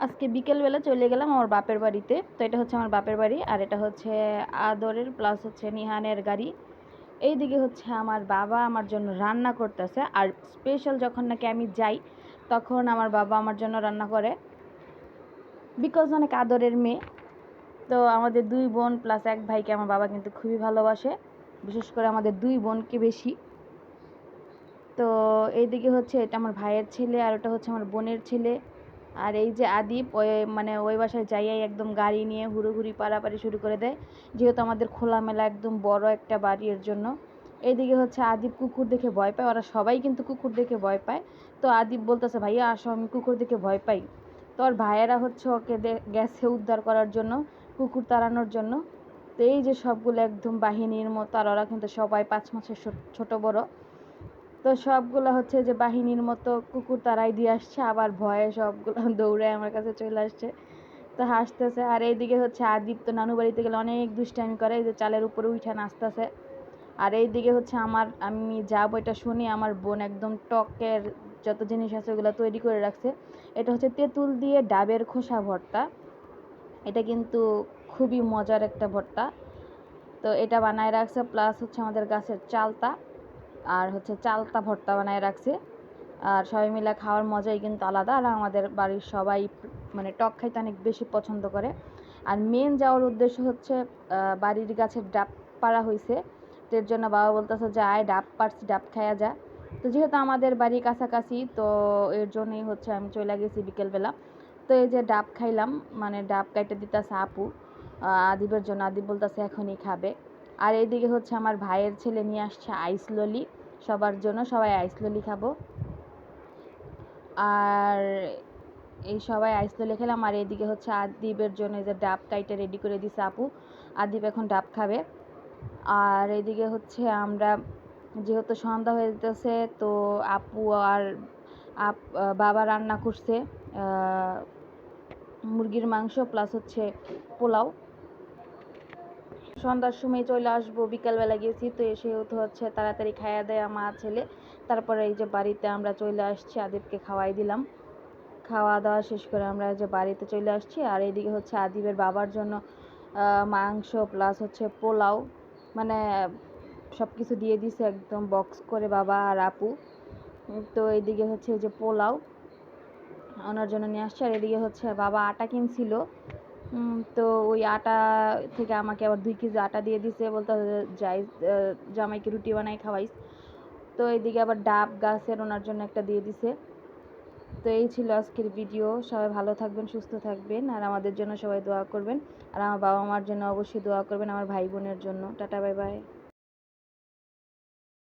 আজকে বিকেলবেলা চলে গেলাম আমার বাপের বাড়িতে। তো এটা হচ্ছে আমার বাপের বাড়ি আর এটা হচ্ছে আদরের প্লাস হচ্ছে নিহানের গাড়ি। এইদিকে হচ্ছে আমার বাবা আমার জন্য রান্না করতেছে আর স্পেশাল যখন নাকি আমি যাই, তখন আমার বাবা আমার জন্য রান্না করে। বিকজ অনেক আদরের মেয়ে। তো আমাদের দুই বোন প্লাস এক ভাইকে আমার বাবা কিন্তু খুবই ভালোবাসে। বিশেষ করে আমাদের দুই বোনকে বেশি। তো এইদিকে হচ্ছে এটা আমার ভাইয়ের ছেলে আর ওটা হচ্ছে আমার বোনের ছেলে। আর এই যে আদিপ, ওই মানে ওই বাসায় যাইয়াই একদম গাড়ি নিয়ে হুড়োহুড়ি পাড়াপাড়ি শুরু করে দেয়। যেহেতু আমাদের খোলামেলা একদম বড় একটা বাড়ি এর জন্য। এইদিকে হচ্ছে আদিপ কুকুর দেখে ভয় পায়, ওরা সবাই কিন্তু কুকুর দেখে ভয় পায়। তো আদিপ বলতেছে, ভাইয়া, আসো, আমি কুকুর দেখে ভয় পাই। তো ওর ভাইয়েরা হচ্ছে ওকে গেছে উদ্ধার করার জন্য, কুকুর তাড়ানোর জন্য। তো এই যে সবগুলো একদম বাহিনীর মতো, আর ওরা কিন্তু সবাই পাঁচ মাসের ছোট বড়। তো সবগুলো হচ্ছে যে বাহিনীর মতো কুকুর তারাই দিয়ে আসছে, আবার ভয়ে সবগুলো দৌড়ে আমার কাছে চলে আসছে। তো হাসতেছে, আর এইদিকে হচ্ছে আদিত্য নানু বাড়িতে গেলে অনেক দুষ্টামি করে, এই যে চালের উপরে উঠে নাচতেছে। আর এইদিকে হচ্ছে আমার, আমি যাব এটা শুনি আমার বোন একদম টকের যত জিনিস আছে ওগুলো তৈরি করে রাখছে। এটা হচ্ছে তেঁতুল দিয়ে ডাবের খোসা ভর্তা। এটা কিন্তু খুবই মজার একটা ভর্তা। তো এটা বানায় রাখছে, প্লাস হচ্ছে আমাদের গাছের চালতা। আর হচ্ছে চালতা ভর্তা বানায় রাখছে। আর সবাই মিলে খাওয়ার মজাই কিন্তু আলাদা। আর আমাদের বাড়ির সবাই মানে টক খাইতে অনেক বেশি পছন্দ করে। আর মেন যাওয়ার উদ্দেশ্য হচ্ছে বাড়ির গাছের ডাব পাড়া হয়েছে তো এর জন্য বাবা বলতেছে যে, আয়, ডাব পারছি ডাব খাওয়া যা। তো যেহেতু আমাদের বাড়ি কাছাকাছি, তো এর জন্যই হচ্ছে আমি চলে গেছি বিকেলবেলা। তো এই যে ডাব খাইলাম মানে ডাব কাইটে দিতেছে আপু। আদিবের জন্য আদিব বলতেছে এখনই খাবে। আর এইদিকে হচ্ছে আমার ভাইয়ের ছেলে নিয়ে আসছে আইস ললি সবার জন্য সবাই আইস ললি খাব। আর এই সবাই আইস ললি খেলাম। আর এদিকে হচ্ছে আদিবের জন্য যে ডাব কাইটে রেডি করে দিছে আপু। আদিব এখন ডাব খাবে। আর এদিকে হচ্ছে আমরা, যেহেতু সন্ধ্যা হয়ে যেতেছে তো আপু আর আপ, বাবা রান্না করছে মুরগির মাংস প্লাস হচ্ছে পোলাও। সন্ধ্যার সময় চলে আসব, বিকালবেলা গেছি, তো সেহেতু হচ্ছে তাড়াতাড়ি খাইয়া দেয় মা ছেলে। তারপরে এই যে বাড়িতে আমরা চলে আসছি, আদিবকে খাওয়াই দিলাম। খাওয়া দাওয়া শেষ করে আমরা যে বাড়িতে চলে আসছি, আর এইদিকে হচ্ছে আদিবের বাবার জন্য মাংস প্লাস হচ্ছে পোলাও। মানে সব কিছু দিয়ে দিছে একদম বক্স করে বাবা আর আপু। তো এইদিকে হচ্ছে যে পোলাও। ওনার জন্য নিয়ে আসছে, আর এদিকে হচ্ছে বাবা আটা কিনছিল। তো ওই আটা থেকে আমাকে আবার দুই কেজি আটা দিয়ে দিছে, বলতে যাই জামাইকে রুটি বানাই খাওয়াইস। তো এইদিকে আবার ডাব, গাছের ওনার জন্য একটা দিয়ে দিছে। তো এই ছিল আজকের ভিডিও। সবাই ভালো থাকবেন, সুস্থ থাকবেন, আর আমাদের জন্য সবাই দোয়া করবেন। আর আমার বাবা মার জন্য অবশ্যই দোয়া করবেন, আমার ভাই বোনের জন্য। Tata, bye bye.